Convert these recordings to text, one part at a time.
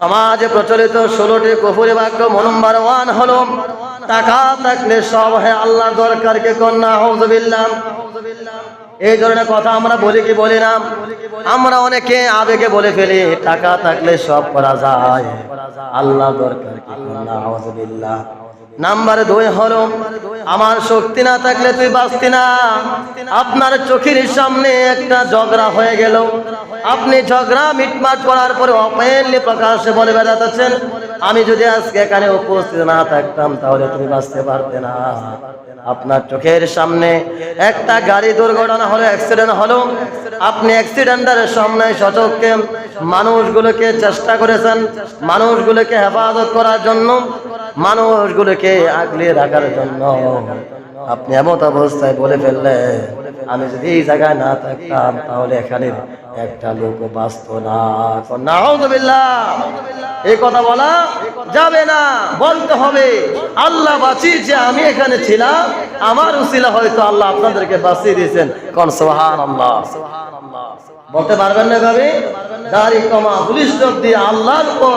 সমাজে প্রচলিত ষোলোটি কপুরি বাক্য নম্বর ওয়ান হল, টাকা থাকলে সব হ্যাঁ আল্লাহ দরকারকে কন্যা হৌজবিল্লাম এই ধরনের কথা আমরা বলি কি বলি না? আমরা অনেকে আবেগে বলে ফেলি, টাকা থাকলে সব করা যায়। আল্লাহ দরকার কি কন্যা হৌজবিল্লাহ নাম্বার দুই হলো, আমার শক্তি না থাকলে তুই বাঁচতি না। আপনার চোখের সামনে একটা ঝগড়া হয়ে গেল। আপনি ঝগড়া মিটমাট করার পরে অপেনলি প্রকাশ্যে বলে বেড়াতেছেন আমি যদি আজকে এখানে উপস্থিত না থাকতাম, তাহলে তুমি বাঁচতে পারতে না। আপনার চোখের সামনে একটা গাড়ি দুর্ঘটনা হলো অ্যাক্সিডেন্ট হলো। আপনি অ্যাক্সিডেন্টের সামনে সচককে মানুষগুলোকে চেষ্টা করেছেন, মানুষগুলোকে হেফাজত করার জন্য, মানুষগুলোকে আগলে রাখার জন্য। আপনি এমত অবস্থায় বলে ফেললে আমি যদি এই জায়গায় না থাকতাম, তাহলে এখানে একটা লোক বাঁচত না। এই কথা বলা যাবে না, বলতে হবে, আল্লাহ বাঁচিয়েছে আমি এখানে ছিলাম, আমার উচিলা হয়তো আল্লাহ আপনাদেরকে বাঁচিয়ে দিয়েছেন। কোন সোহান বলতে পারবেন না ভাবি দাঁড়িয়ে কমা, পুলিশ দিয়ে আল্লাহর উপর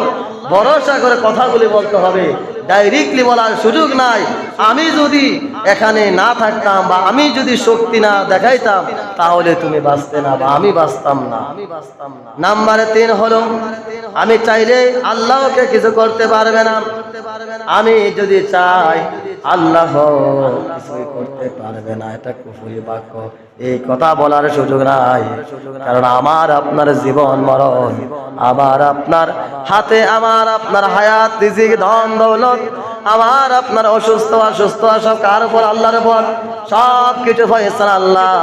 ভরসা করে কথাগুলি বলতে হবে। ডাইরেক্টলি বলার সুযোগ নাই। আমি যদি এখানে না থাকতাম বা আমি যদি শক্তি না দেখাইতাম, তাহলে তুমি বাঁচতে না বা আমি বাঁচতাম না। আমি বাঁচতাম না নাম্বারে তিন হলো, আমি চাইলে আল্লাহকে কিছু করতে পারবে না। আমি যদি চাই, আল্লাহ কিছুই করতে পারবে না। এটা কুফুরি বাক্য। এই কথা বলার সুযোগ নাই। কারণ আমার আপনার জীবন মরণ, আমার আপনার হাতে, আমার আপনার হায়াত, রিজিক, ধন, দৌলত, আমার আপনার অসুস্থ অসুস্থ সব কার উপর, আল্লাহর উপর সব কিছু আল্লাহ।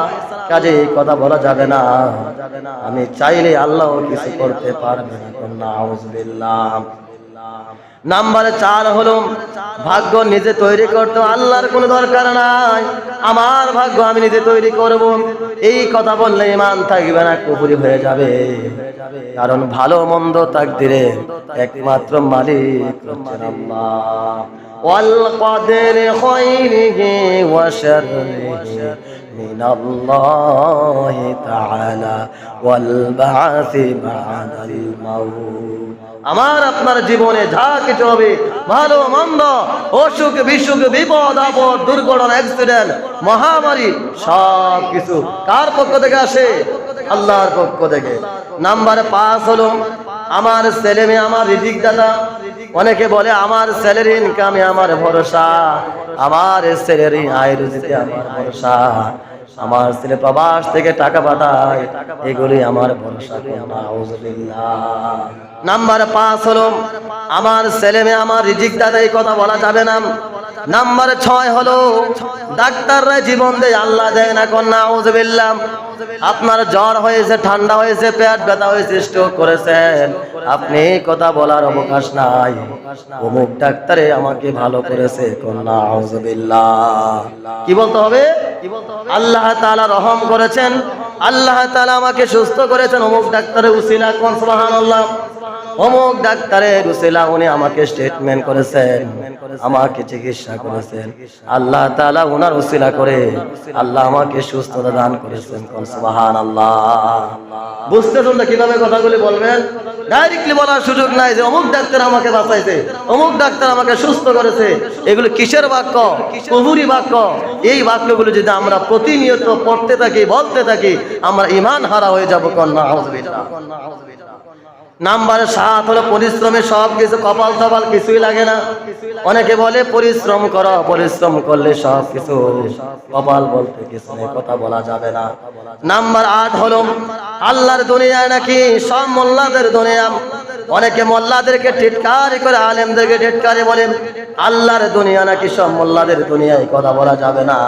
কাজে এই কথা বলা যাবে না। আমি চাইলে আল্লাহ কিছু করতে পারবে না। নাম্বার চার হলো ভাগ্য নিজে তৈরি করতে আল্লাহর কোনো দরকার নাই আমার ভাগ্য আমি নিজে তৈরি করব এই কথা বললে ইমান থাকবে না কুপুরি হয়ে যাবে কারণ ভালো মন্দ তাকদিরে একমাত্র মালিক হচ্ছেন আল্লাহ والقدر خيره وشره من الله تعالى والبعث بعد الموت আমার আপনার জীবনে যা কিছু হবে, ভালো, মন্দ, অসুখ, বিসুখ, বিপদ, আপদ, দুর্ঘটনা অ্যাক্সিডেন্ট মহামারী, সব কিছু কার পক্ষ থেকে আসে? আল্লাহর পক্ষ থেকে। নাম্বার পাঁচ হলো, আমার ছেলে মেয়ে, আমার রিজিক দাদা অনেকে বলে, আমার স্যালারি ইনকামে আমার ভরসা, আমার ছেলের আয় রুজিতে আমার ভরসা। আমার ছেলে প্রবাস থেকে টাকা পাঠায়। এগুলি আমার ভরসা নাম্বার পাঁচ হলো, আমার ছেলে মেয়ে, আমার রিজিক দাদা এই কথা বলা যাবে না। নাম্বার ছয় হলো, ডাক্তাররা জীবন দেয়, আল্লাহ দেয় না কন্যা উজবিল্লাম আপনার জ্বর হয়েছে, ঠান্ডা হয়েছে, পেট ব্যথা হয়েছে স্ট্রোক করেছেন। আপনি কথা বলার অবকাশ নাই। অমুক ডাক্তারে আমাকে ভালো করেছে, কন্যা আউজবিল্লাহ কি বলতে হবে? আল্লাহ তাআলা রহম করেছেন। আল্লাহ তাআলা আমাকে সুস্থ করেছেন। অমুক ডাক্তারে উসিলা কোন, সুবহানাল্লাহ। অমুক ডাক্তারের উসিলা উনি আমাকে স্টেটমেন্ট করেছেন, আমাকে চিকিৎসা করেছেন। আল্লাহ তাআলা ওনার উসিলা করে আল্লাহ আমাকে সুস্থতা দান করেছেন। কোন সুবহানাল্লাহ। বুঝতে শুনলে কীভাবে কথাগুলি বলবেন? ডাইরেক্টলি বলার সুযোগ নাই যে অমুক ডাক্তার আমাকে বাঁচাইছে, অমুক ডাক্তার আমাকে সুস্থ করেছে। এগুলো কিসের বাক্য? কহুরি বাক্য। এই বাক্যগুলো যদি আমরা প্রতিনিয়ত পড়তে থাকি, বলতে থাকি, আমরা ইমান হারা হয়ে যাব কন্যা আউযুবিল্লাহ নাম্বার সাত হলো পরিশ্রমে সব কিছু, কপাল টপাল কিছুই লাগে না। অনেকে বলে, পরিশ্রম করো, পরিশ্রম করলে সব কিছু কপাল বলতে কিছু নেই, কথা বলা যাবে না। নাম্বার আট হলো, আল্লাহর দুনিয়ায় নাকি সব মোল্লাদের দুনিয়া অনেকে মোল্লাদেরকে টিটকারি করে, আলেমদেরকে টিটকারি বলে, আল্লাহর দুনিয়া নাকি সব মোল্লাদের দুনিয়ায়? কথা বলা যাবে না।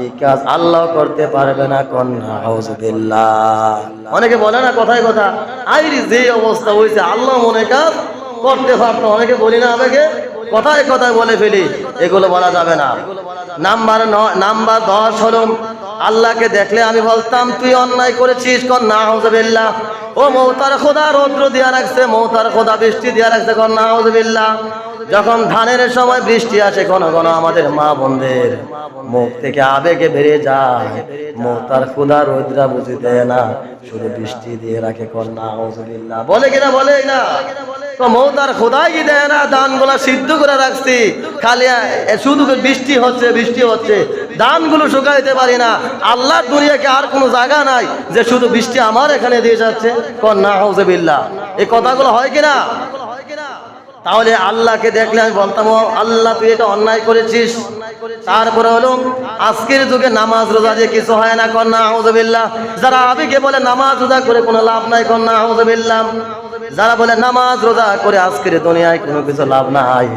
এই কাজ আল্লাহ করতে পারবে না, কন্যা হাউজুবিল্লাহ অনেকে বলে না, কথায় কথা আইরি যে অবস্থা হয়েছে, আল্লাহ মনে কাজ করতে পারতো অনেকে বলি না আমাকে, কথায় কথায় বলে ফেলি, এগুলো বলা যাবে না। নাম্বার নাম্বার দশ হলো, আল্লাহকে দেখলে আমি বলতাম, তুই অন্যায় করেছিস কন না হজবিল্লা ও মৌতার খোদা, রৌদ্র দিয়া রাখছে, মৌতার খোদা, বৃষ্টি দিয়া রাখছে কন না হজবিল্লাহ যখন ধানের সময় বৃষ্টি আসে, ঘন ঘন আমাদের মা বোনদের মুখ থেকে আবেগে বেরিয়ে যায়। মুখ তার খোদা রৌদ্রা বুঝি দেয় না, শুধু বৃষ্টি দিয়ে রাখে কন্যা হজবিল্লাহ বলে কিনা, বলে না তো মৌতার খোদাই দেয় না? সিদ্ধ করে রাখছি। খালি শুধু বৃষ্টি হচ্ছে বৃষ্টি হচ্ছে। শুকাইতে পারি না। আল্লাহর দুনিয়াকে আর কোনো জায়গা নাই যে শুধু বৃষ্টি আমার এখানে দিয়ে যাচ্ছে। কন্যা হৌজবিল্লা এই কথাগুলো হয় কিনা? তাহলে আল্লাহকে দেখলে আমি বলতাম আল্লাহ, তুই এটা অন্যায় করেছিস। তারপরে হলো, আজকের যুগে নামাজ রোজা দিয়ে কিছু হয় না কন্যা আহমদুল্লাহ যারা আবেগে বলে, নামাজ রোজা করে কোনো লাভ নাই কন্যা আউজবিল্লাহ যারা বলে নামাজ, রোজা করে আজকের দুনিয়ায় কোনো কিছু লাভ নাই।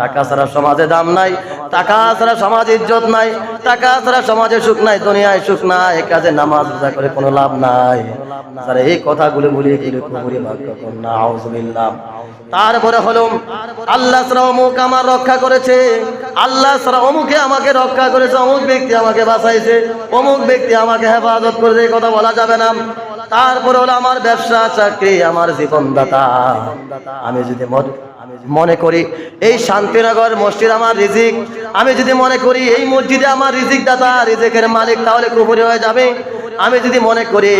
টাকা ছাড়া সমাজে দাম নাই, টাকা ছাড়া সমাজে ইজ্জত নাই, টাকা ছাড়া সমাজে সুখ নাই, দুনিয়ায় সুখ নাই, কাজে নামাজ, রোজা করে কোনো লাভ নাই। যারা এই কথাগুলো বলিয়ে গেলে কুপুরি বাক্য কন্যা তারপরে হলো, আল্লাহ অমুক আমার রক্ষা করেছে, আল্লাহ ছাড়া অমুকে আমাকে রক্ষা করেছে, অমুক ব্যক্তি আমাকে বাঁচাইছে, অমুক ব্যক্তি আমাকে হেফাজত করেছে, এই কথা বলা যাবে না। তারপরে হলো আমার ব্যবসা, চাকরি, আমার জীবনদাতা। আমি যদি মন- মনে করি, এই শান্তিনগর মসজিদ আমার রিজিক। আমি যদি মনে করি, এই মসজিদে আমার রিজিক দাতা রিজিকের মালিক, তাহলে কুপুরি হয়ে যাবে। আমি যদি মনে করি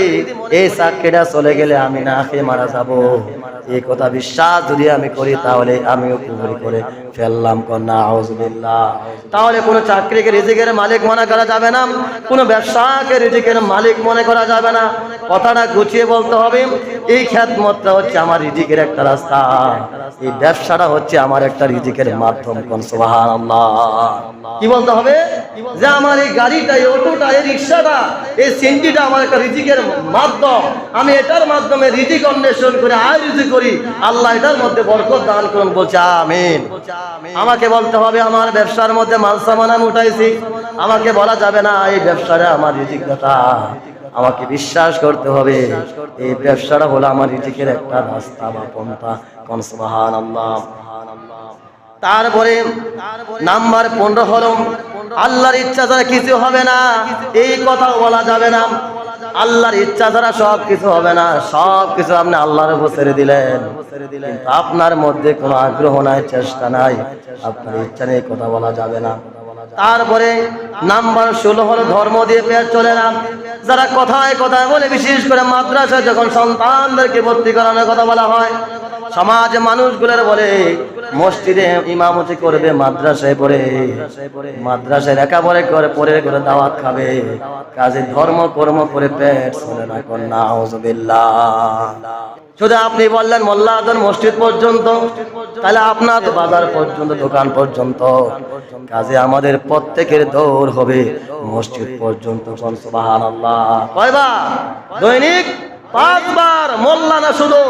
এই চাকরিটা চলে গেলে আমি না খেয়ে মারা যাব? এই কথা বিশ্বাস যদি আমি করি, তাহলে আমিও কুপুরি করে ফেললাম কন্যা আউজবিল্লাহ তাহলে কোনো চাকরিকে রিজিকের মালিক মনে করা যাবে না, কোনো ব্যবসাকে রিজিকের মালিক মনে করা যাবে না। কথাটা গুছিয়ে বলতে হবে, এই খ্যাতমতটা হচ্ছে আমার রিজিকের একটা রাস্তা। এই ব্যবসাটা হচ্ছে আমার একটা রিজিকের মাধ্যম কোন, সুবহানাল্লাহ। কি বলতে হবে? যে আমার এই গাড়িটা এই অটোটা এই রিক্সাটা, এই সিনটিটা আমার একটা রিজিকের মাধ্যম। আমি এটার মাধ্যমে রিজিক অন্বেষণ করে আয় রিজিক করি। আল্লাহ এটার মধ্যে বরকত দান করুন, বলছে আমিন। আমাকে বলতে হবে, আমার ব্যবসার মধ্যে মাল সামান আমি উঠাইছি আমাকে বলা যাবে না, এই ব্যবসাটা আমার রিজিক দাতা। আমাকে বিশ্বাস করতে হবে, এই ব্যবসাটা হলো আমার রিজিকের একটা রাস্তা বা পন্থা। কোন সুবহানাল্লাহ। তারপরে নাম্বার পনেরো হলো আল্লাহর ইচ্ছা ছাড়া কিছু হবে না। এই কথা বলা যাবে না। আল্লাহর ইচ্ছা ছাড়া সব কিছু হবে না। সব কিছু আপনি আল্লাহর উপর ছেড়ে দিলেন। আপনার মধ্যে কোনো আগ্রহ নাই, চেষ্টা নাই। আপনার ইচ্ছা নিয়ে কথা বলা যাবে না। তারপরে নাম্বার ষোলো হলো ধর্ম দিয়ে পেট চলে না যারা কথায় কথায় বলে, বিশেষ করে মাদ্রাসায় যখন সন্তানদেরকে ভর্তি করানোর কথা বলা হয়, সমাজ মানুষগুলোর বলে, মসজিদে ইমামতি করবে, মাদ্রাসায় পড়ে। মাদ্রাসায় লেখাপড়ে করে পরে করে দাওয়াত খাবে। কাজে ধর্ম, কর্ম করে পেট চলে না কন্যা শুধু আপনি বললেন মোল্লা আদন মসজিদ পর্যন্ত, তাহলে আপনার বাজার পর্যন্ত, দোকান পর্যন্ত। কাজে আমাদের প্রত্যেকের দৌড় হবে মসজিদ পর্যন্ত কয়বার? দৈনিক পাঁচবার মোল্লা না শুধু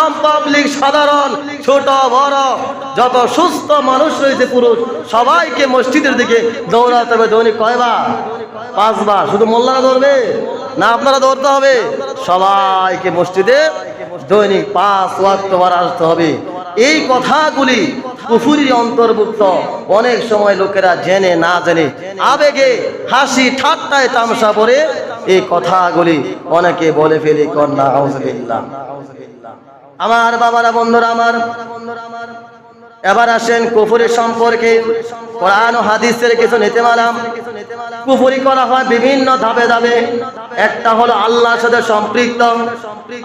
আম পাবলিক সাধারণ, ছোট বড়, যত সুস্থ মানুষ রয়েছে, পুরুষ, সবাইকে মসজিদের দিকে দৌড়াতে হবে। দৈনিক কয়বার? পাঁচবার। শুধু মোল্লা না দৌড়বে না, আপনারা দৌড়তে হবে। সবাইকে মসজিদে দৈনিক পাঁচ ওয়াক্ত বার আসতে হবে। এই কথাগুলি কুফুরি অন্তর্ভুক্ত। অনেক সময় লোকেরা জেনে না জেনে আবেগে হাসি ঠাট্টায় তামসা পরে এই কথাগুলি অনেকে বলে ফেলি, কন্যা আমার বাবারা বন্ধুরা আমার বন্ধুরা আমার এবার আসেন কুফুরি সম্পর্কে। কোরআন ও হাদিসের কিছু নিতে মালাম কুফুরি করা হয় বিভিন্ন ধাপে ধাপে। একটা হলো আল্লাহর সাথে সম্পৃক্ত,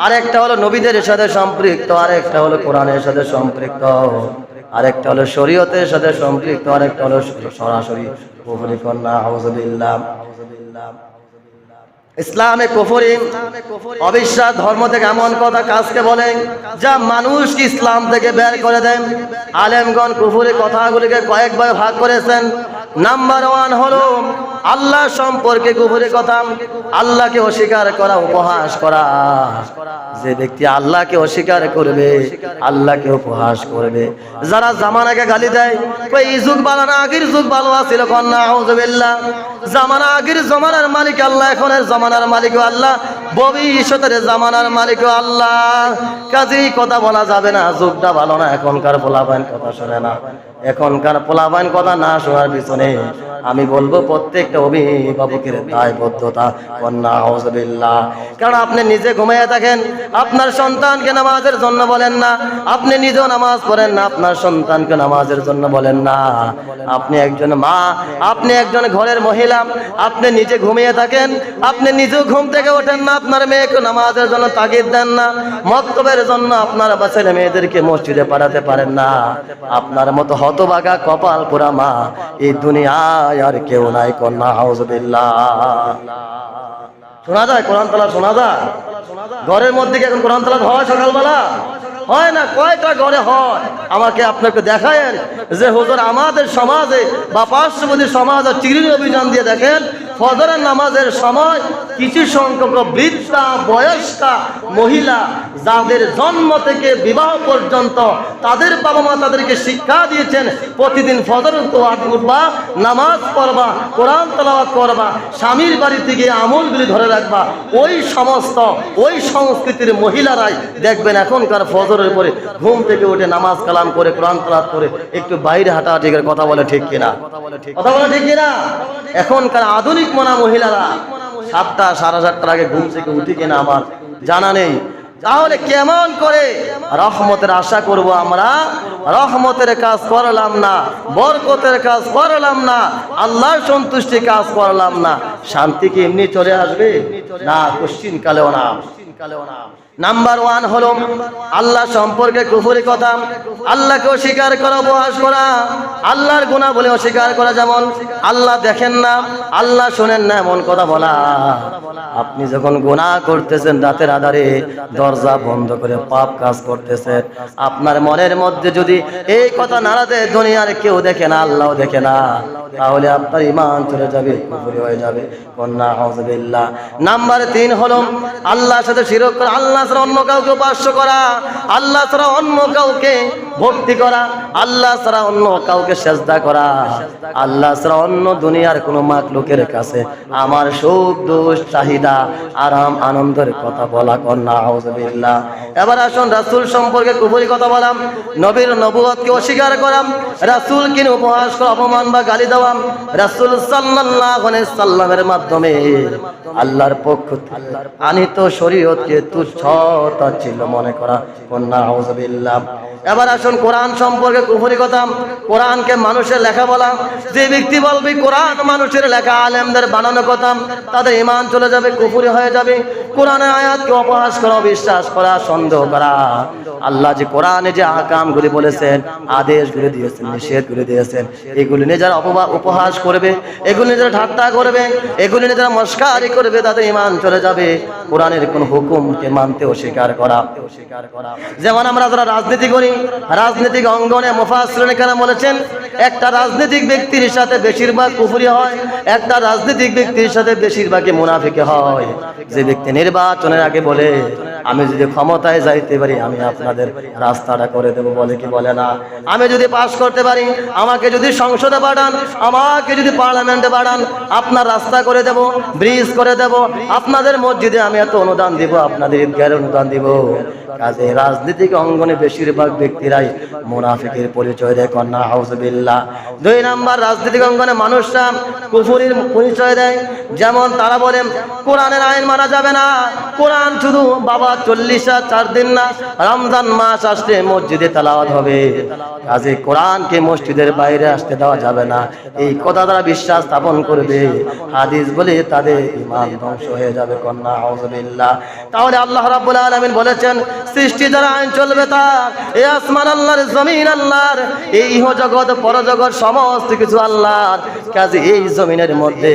আরেকটা হলো নবীদের সাথে সম্পৃক্ত, আরেকটা হলো কোরআনের সাথে সম্পৃক্ত। আরেকটা হলো শরীয়তের সাথে সম্পৃক্ত, আরেকটা হলো সরাসরি কুফুরি কন্যা, আউযুবিল্লাহ। ইসলামে কুফরি অবিশ্বাস ধর্ম থেকে এমন কথা কাজকে বলে যা মানুষকে ইসলাম থেকে বের করে দেন। আলেমগণ কুফুরি কথাগুলিকে কয়েকবার ভাগ করেছেন। নাম্বার ওয়ান হলো, আল্লাহ সম্পর্কে কুফুরি কথা, আল্লাহকে অস্বীকার করা, উপহাস করা। যে ব্যক্তি আল্লাহকে অস্বীকার করবে, আল্লাহকে উপহাস করবে। যারা জামানাকে গালি দেয় ওই যুগ ভালো না আগের যুগ ভালো আছিল কন্যা জামানা আগের জমানার মালিক আল্লাহ এখনের জমানার মালিক আল্লাহ। ভবিষ্যতের জামানার মালিক আল্লাহ। কাজেই কথা বলা যাবে না, যুগটা ভালো না, এখনকার পোলাবাইন কথা শোনে না। এখনকার পোলাবাইন কথা না শোনার পিছনে আমি বলব প্রত্যেকটা অভিভাবকের দায়বদ্ধতা, কন্যা হজবিল্লাহ কারণ আপনি নিজে ঘুমাইয়া থাকেন, আপনার সন্তানকে নামাজের জন্য বলেন না, আপনি নিজেও নামাজ পড়েন না, আপনার সন্তানকে নামাজের জন্য বলেন না। আপনি একজন মা, আপনি একজন ঘরের মহিলা, আপনি নিজে ঘুমিয়ে থাকেন, আপনি নিজেও ঘুম থেকে ওঠেন না, আপনার মেয়েকে নামাজের জন্য তাগিদ দেন না, মক্তবের জন্য আপনার ছেলে মেয়েদেরকে মসজিদে পাঠাতে পারেন না। আপনার মতো হতবাগা কপাল পোড়া মা এই দুনিয়ায় আর কেউ নাই কন্যা হাউজবিল্লা শোনা যায় কোরআন তালা শোনা যায়? ঘরের মধ্যে কি এখন কোরআন তালা হয় সকালবেলা? হয় না? কয়টা ঘরে হয়? আমাকে আপনাকে দেখায়েন যে হুজুর আমাদের সমাজে বা পার্শ্ববর্তী আর চিরির অভিযান দিয়ে দেখেন ফজরের নামাজের সময় কিছু সংখ্যক বৃদ্ধা, বয়স্কা মহিলা যাদের জন্ম থেকে বিবাহ পর্যন্ত তাদের বাবা মা তাদেরকে শিক্ষা দিয়েছেন, প্রতিদিন ফজর উঠবা নামাজ পড়বা, কোরআন তেলাওয়াত করবা, স্বামীর বাড়িতে গিয়ে আমলগুলি ধরে রাখবা। ওই সমস্ত, ওই সংস্কৃতির মহিলারাই দেখবেন এখনকার ফজরের পরে ঘুম থেকে উঠে নামাজ কালাম করে, কোরআন তেলাওয়াত করে একটু বাইরে হাঁটাহাঁটি করে কথা বলে ঠিক কিনা? কথা বলে ঠিক কিনা? এখনকার আধুনিক মনা মহিলারা, সাতটা সাড়ে সাতটার আগে ঘুম থেকে উঠি কিনা আমার জানা নেই। তাহলে কেমন করে রহমতের আশা করব আমরা? রহমতের কাজ করলাম না, বরকতের কাজ করলাম না, আল্লাহর সন্তুষ্টি কাজ করলাম না। শান্তি কি এমনি চলে আসবে? না কোশ্চিন কালেও না। নাম্বার ওয়ান হলো আল্লাহ সম্পর্কে কুফুরি কথা। আল্লাহকে অস্বীকার করা, উপহাস করা। আল্লাহর গুণা বলে অস্বীকার করা যেমন, আল্লাহ দেখেন না, আল্লাহ শোনেন না এমন কথা বলা। আপনি যখন গুনাহ করতেছেন রাতের আধারে, দরজা বন্ধ করে পাপ কাজ করতেছেন। আপনার মনের মধ্যে যদি এই কথা নাড়াতে দুনিয়ার কেউ দেখে না আল্লাহ দেখে না, তাহলে আপনার ইমান চলে যাবে, কুফুরি হয়ে যাবে। কন্যা হজবিল্লাহ নাম্বার তিন হলো আল্লাহর সাথে শিরক আল্লাহ ছাড়া অন্য কাউকে উপাস্য করা আল্লাহ ছাড়া অন্য কাউকে ভক্তি করা, আল্লাহ ছাড়া অন্য কাউকে সেজদা করা। আল্লাহ ছাড়া অন্য দুনিয়ার কোনো মাকলুকের কাছে আমার সুখ দোষ চাহিদা, আরাম, আনন্দের কথা বলা কন্যা হজবিল্লাহ এবার আসুন রাসূল সম্পর্কে কুপুরি কথা বলাম, নবীর নবুয়তকে অস্বীকার করাম, রাসূলকে উপহাস করা, অপমান বা গালি দেওয়া, রাসূল আলাইহি সাল্লামের মাধ্যমে আল্লাহর পক্ষ আনিত শরীয়তকে তুচ্ছ ছিল মনে করা কন্যা হজবিল্লাহ এবার আসুন কোরআন সম্পর্কে কুফরি কথা, কোরআনকে মানুষের লেখা বলা, যে ব্যক্তি বলবে, কোরআন মানুষের লেখা, আলেমদের বানানো কথা, তাদের ইমান চলে যাবে, কুফুরি হয়ে যাবে। কোরআনের আয়াতকে অপহাস করা, বিশ্বাস করা, সন্দেহ করা। আল্লাহ যে কোরআনে যে আকামগুলি বলেছেন, আদেশগুলি দিয়েছেন, নিষেধগুলি দিয়েছেন, এগুলি নিজেরা অপবা, উপহাস করবে, এগুলি নিজেরা ঠাট্টা করবে, এগুলি নিজেরা মস্কারি করবে তাদের ইমান চলে যাবে। কোরআনের কোন হুকুমকে মানতে অস্বীকার করা। যেমন আমরা যারা রাজনীতি করি রাজনৈতিক অঙ্গনে মুফাসসিরিন কেন বলেছেন, একটা রাজনৈতিক ব্যক্তির সাথে বেশিরভাগ কুফরি হয়, একটা রাজনৈতিক ব্যক্তির সাথে বেশিরভাগই মুনাফিকে হয়। যে ব্যক্তি নির্বাচনের আগে বলে, আমি যদি ক্ষমতায় যাইতে পারি, আমি আপনাদের রাস্তাটা করে দেব। বলে কি বলে না? আমি যদি পাস করতে পারি, আমাকে যদি সংসদে পাঠান, আমাকে যদি পার্লামেন্টে পাঠান, আপনার রাস্তা করে দেব, ব্রিজ করে দেব, আপনাদের মসজিদে আমি এত অনুদান দিব, আপনাদের ঈদগাহের অনুদান দিব। কাজে রাজনৈতিক অঙ্গনে বেশিরভাগ ব্যক্তিরাই মুনাফিকের পরিচয় দেয়, কন্যা হাউসবিল্লাহ দুই নাম্বার, রাজনৈতিক অঙ্গনে মানুষরা কুফুরির পরিচয় দেয়। যেমন তারা বলে, কোরআনের আইন মানা যাবে না। কোরআন শুধু বাবা চল্লিশ চার দিন না, রমজান মাস আসলে মসজিদে তালাওয়াত হবে। কাজে কোরআনকে মসজিদের বাইরে আসতে দেওয়া যাবে না। এই কথা তারা বিশ্বাস স্থাপন করবে। হাদিস বলে তাদের ইমান ধ্বংস হয়ে যাবে, কন্যা হাউজবিল্লাহ তাহলে আল্লাহ রাব্বুল আলামিন বলেছেন সৃষ্টি যারা আইন চলবে তার এই আসমান আল্লাহর, জমিন আল্লাহর, এই ইহ জগৎ পরজগৎ, সমস্ত কিছু আল্লাহর। কাজে এই জমিনের মধ্যে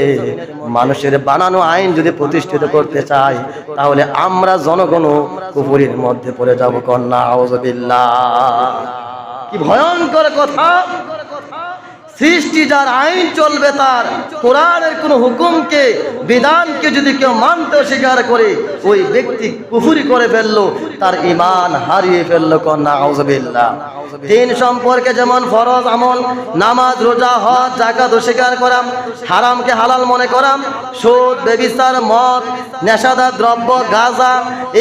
মানুষের বানানো আইন যদি প্রতিষ্ঠিত করতে চায়, তাহলে আমরা জনগণ কুপুরীর মধ্যে পড়ে যাব কন্যা আউজবিল্লাহ কি ভয়ঙ্কর কথা! সৃষ্টি যার আইন চলবে তার, কোরআনের কোন হুকুমকে, বিধানকে যদি কেউ মানতে অস্বীকার করে, ওই ব্যক্তি কুফুরি করে ফেলল তার ইমান হারিয়ে ফেলল কন্যা আউজবিল্লাহ দিন সম্পর্কে যেমন ফরজ আমল, নামাজ, রোজা, হজ জাকাত অস্বীকার করাম, হারামকে হালাল মনে করাম, সুদ, বেবিচার, মদ, নেশাদার দ্রব্য, গাঁজা,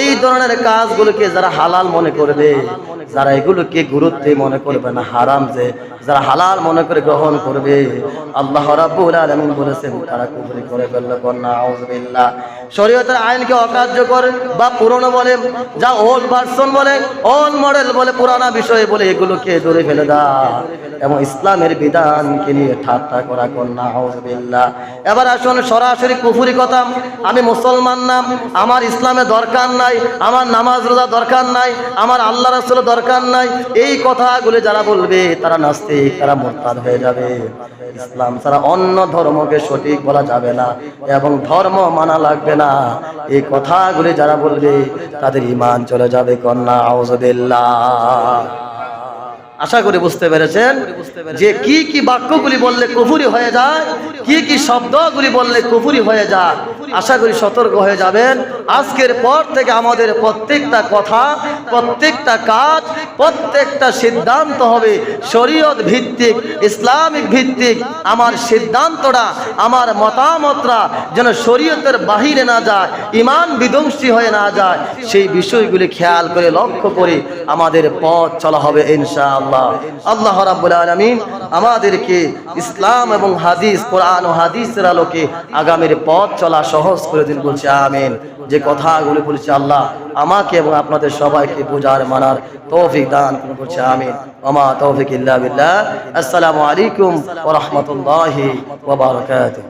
এই ধরনের কাজগুলোকে যারা হালাল মনে করবে, যারা এগুলোকে গুরুত্বে মনে করবে না, হারাম যে, যারা হালাল মনে করে গ্রহণ করবে, আল্লাহ রাব্বুল আলামিন বলেছেন, তারা কুফরি করে ফেলল কন্যা আউযুবিল্লাহ শরীয়তের আইনকে অকার্যকর বা পুরনো বলে যা ওল্ড ভার্সন বলে ওল্ড মডেল বলে, পুরানা বিষয় বলে এগুলোকে দূরে ফেলে দাও। এবং ইসলামের বিধানকে নিয়ে ঠাট্টা করা কন্যা এবার আসুন সরাসরি কুফুরি কথা। আমি মুসলমান নাম আমার ইসলামে দরকার নাই, আমার নামাজ রোজা দরকার নাই, আমার আল্লাহ রাসূলের দরকার নাই। এই কথাগুলো যারা বলবে, তারা নাস্তিক, তারা মোরতাদ হয়ে যাবে। ইসলাম ছাড়া অন্য ধর্মকে সঠিক বলা যাবে না এবং ধর্ম মানা লাগবে না। এই কথাগুলি যারা বলবে, তাদের ইমান চলে যাবে কন্যা আউজুবিল্লাহ আশা করি বুঝতে পেরেছেন যে কি কি বাক্যগুলি বললে কুফুরি হয়ে যায়, কি কি শব্দগুলি বললে কুফুরি হয়ে যায়, আশা করি সতর্ক হয়ে যাবেন। আজকের পর থেকে আমাদের প্রত্যেকটা কথা, প্রত্যেকটা কাজ, প্রত্যেকটা সিদ্ধান্ত হবে শরীয়ত ভিত্তিক, ইসলামিক ভিত্তিক। আমার সিদ্ধান্তটা, আমার মতামতরা যেন শরীয়তের বাহিরে না যায়, ইমান বিধ্বংসী হয়ে না যায়, সেই বিষয়গুলি খেয়াল করে লক্ষ্য করে আমাদের পথ চলা হবে ইনশাআল্লাহ। আল্লাহ। রাব্বুল আলামিন আমাদেরকে ইসলাম এবং হাদিস, কোরআন ও হাদিসের আলোকে আগামীর পথ চলা সহজ করে দিন বলছে, আমিন। যে কথাগুলো বলছে আল্লাহ, আমাকে এবং আপনাদের সবাইকে বোঝার, মানার তৌফিক দান করুন বলছে, আমিন। ওমা তৌফিক ইল্লা বিল্লাহ। আসসালামু আলাইকুম ওয়া রাহমাতুল্লাহি ওয়া বারাকাতুহু।